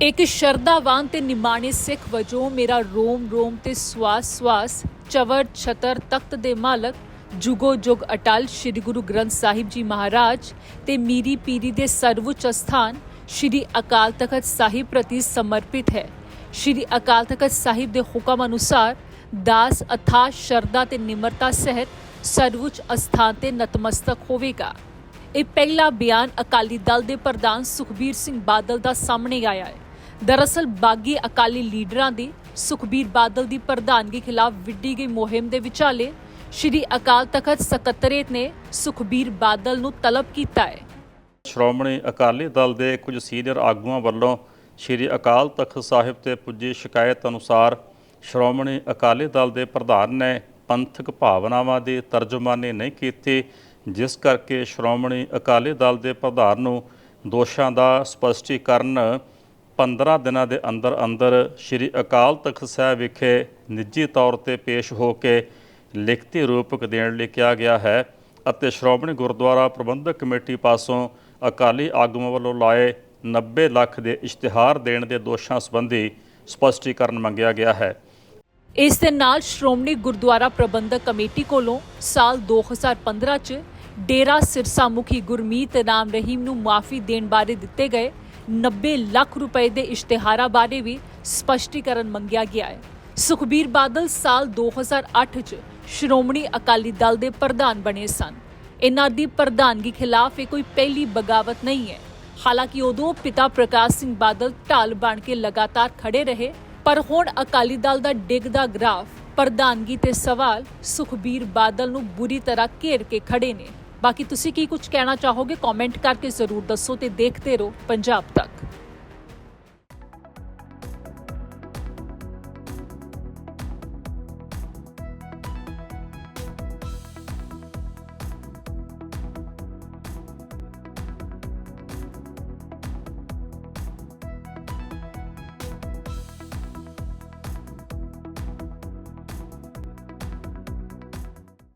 ਇੱਕ ਸ਼ਰਧਾਵਾਨ ਤੇ ਨਿਮਾਣੇ ਸਿੱਖ ਵਜੋਂ ਮੇਰਾ ਰੋਮ ਰੋਮ ਤੇ ਸਵਾਸ ਸਵਾਸ ਚਵਰ ਛਤਰ ਤਖਤ ਦੇ ਮਾਲਕ, ਜੁਗੋ ਜੁਗ ਅਟਲ ਸ੍ਰੀ ਗੁਰੂ ਗ੍ਰੰਥ ਸਾਹਿਬ ਜੀ ਮਹਾਰਾਜ ਤੇ ਮੀਰੀ ਪੀਰੀ ਦੇ ਸਰਵਉੱਚ ਸਥਾਨ ਸ੍ਰੀ ਅਕਾਲ ਤਖਤ ਸਾਹਿਬ ਪ੍ਰਤੀ ਸਮਰਪਿਤ ਹੈ। ਸ੍ਰੀ ਅਕਾਲ ਤਖਤ ਸਾਹਿਬ ਦੇ ਹੁਕਮ ਅਨੁਸਾਰ ਦਾਸ ਅਥਾ ਸ਼ਰਧਾ ਤੇ ਨਿਮਰਤਾ ਸਹਿਤ ਸਰਵਉੱਚ ਅਸਥਾਨ ਤੇ ਨਤਮਸਤਕ ਹੋਵੇਗਾ। ਇਹ ਪਹਿਲਾ ਬਿਆਨ ਅਕਾਲੀ ਦਲ ਦੇ ਪ੍ਰਧਾਨ ਸੁਖਬੀਰ ਸਿੰਘ ਬਾਦਲ ਦਾ ਸਾਹਮਣੇ ਆਇਆ ਹੈ। ਦਰਅਸਲ ਬਾਗੀ ਅਕਾਲੀ ਲੀਡਰਾਂ ਦੀ ਸੁਖਬੀਰ ਬਾਦਲ ਦੀ ਪ੍ਰਧਾਨਗੀ ਖਿਲਾਫ ਵਿੱਢੀ ਗਈ ਮੁਹਿੰਮ ਦੇ ਵਿਚਾਲੇ ਸ਼੍ਰੀ ਅਕਾਲ ਤਖਤ ਸਕੱਤਰੇਤ ਨੇ ਸੁਖਬੀਰ ਬਾਦਲ ਨੂੰ ਤਲਬ ਕੀਤਾ ਹੈ। ਸ਼੍ਰੋਮਣੀ ਅਕਾਲੀ ਦਲ ਦੇ ਕੁਝ ਸੀਨੀਅਰ ਆਗੂਆਂ ਵੱਲੋਂ ਸ੍ਰੀ ਅਕਾਲ ਤਖਤ ਸਾਹਿਬ ਤੇ ਪੁੱਜੀ ਸ਼ਿਕਾਇਤ ਅਨੁਸਾਰ ਸ਼੍ਰੋਮਣੀ ਅਕਾਲੀ ਦਲ ਦੇ ਪ੍ਰਧਾਨ ਨੇ ਪੰਥਕ ਭਾਵਨਾਵਾਂ ਦੀ ਤਰਜਮਾਨੀ ਨਹੀਂ ਕੀਤੀ, ਜਿਸ ਕਰਕੇ ਸ਼੍ਰੋਮਣੀ ਅਕਾਲੀ ਦਲ ਦੇ ਪ੍ਰਧਾਨ ਨੂੰ ਦੋਸ਼ਾਂ ਦਾ ਸਪਸ਼ਟੀਕਰਨ 15 ਦਿਨਾਂ ਦੇ ਅੰਦਰ ਅੰਦਰ ਸ੍ਰੀ ਅਕਾਲ ਤਖਤ ਸਾਹਿਬ ਵਿਖੇ ਨਿੱਜੀ ਤੌਰ ਤੇ ਪੇਸ਼ ਹੋ ਕੇ ਲਿਖਤੀ ਰੂਪਕ ਦੇਣ ਲਈ ਕਿਹਾ ਗਿਆ ਹੈ ਅਤੇ ਸ਼੍ਰੋਮਣੀ ਗੁਰਦੁਆਰਾ ਪ੍ਰਬੰਧਕ ਕਮੇਟੀ ਪਾਸੋਂ ਅਕਾਲੀ ਆਗੂਆਂ ਵੱਲੋਂ ਲਾਏ 90 ਲੱਖ ਦੇ ਇਸ਼ਤਿਹਾਰ ਦੇਣ ਦੇ ਦੋਸ਼ਾਂ ਸੰਬੰਧੀ ਸਪਸ਼ਟੀਕਰਨ ਮੰਗਿਆ ਗਿਆ ਹੈ। ਇਸ ਦੇ ਨਾਲ ਸ਼੍ਰੋਮਣੀ ਗੁਰਦੁਆਰਾ ਪ੍ਰਬੰਧਕ ਕਮੇਟੀ ਕੋਲੋਂ ਸਾਲ 2015 ਚ ਡੇਰਾ ਸਿਰਸਾ ਮੁਖੀ ਗੁਰਮੀਤ ਰਾਮ ਰਹੀਮ ਨੂੰ ਮਾਫੀ ਦੇਣ ਬਾਰੇ ਦਿੱਤੇ ਗਏ 90 ਲੱਖ ਰੁਪਏ ਦੇ ਇਸ਼ਤਿਹਾਰਾਂ ਬਾਰੇ ਵੀ ਸਪਸ਼ਟੀਕਰਨ ਮੰਗਿਆ ਗਿਆ ਹੈ ਸੁਖਬੀਰ ਬਾਦਲ ਸਾਲ 2008 ਚ ਸ਼੍ਰੋਮਣੀ ਅਕਾਲੀ ਦਲ ਦੇ ਪ੍ਰਧਾਨ ਬਣੇ ਸਨ ਇਹਨਾਂ ਦੀ ਪ੍ਰਧਾਨਗੀ ਖਿਲਾਫ ਇਹ ਕੋਈ ਪਹਿਲੀ ਬਗਾਵਤ ਨਹੀਂ ਹੈ ਹਾਲਾਂਕਿ ਉਦੋਂ ਪਿਤਾ ਪ੍ਰਕਾਸ਼ ਸਿੰਘ ਬਾਦਲ ਢਾਲ ਬਣ ਕੇ ਲਗਾਤਾਰ ਖੜੇ ਰਹੇ ਪਰ ਹੁਣ ਅਕਾਲੀ ਦਲ ਦਾ ਡਿੱਗਦਾ ਗ੍ਰਾਫ ਪ੍ਰਧਾਨਗੀ ਤੇ ਸਵਾਲ ਸੁਖਬੀਰ ਬਾਦਲ ਨੂੰ ਬੁਰੀ ਤਰ੍ਹਾਂ ਘੇਰ ਕੇ ਖੜੇ ਨੇ ਬਾਕੀ ਤੁਸੀਂ ਕੀ ਕੁਝ ਕਹਿਣਾ ਚਾਹੋਗੇ ਕਮੈਂਟ ਕਰਕੇ ਜ਼ਰੂਰ ਦੱਸੋ ਤੇ ਦੇਖਦੇ ਰਹੋ ਪੰਜਾਬ ਤੱਕ।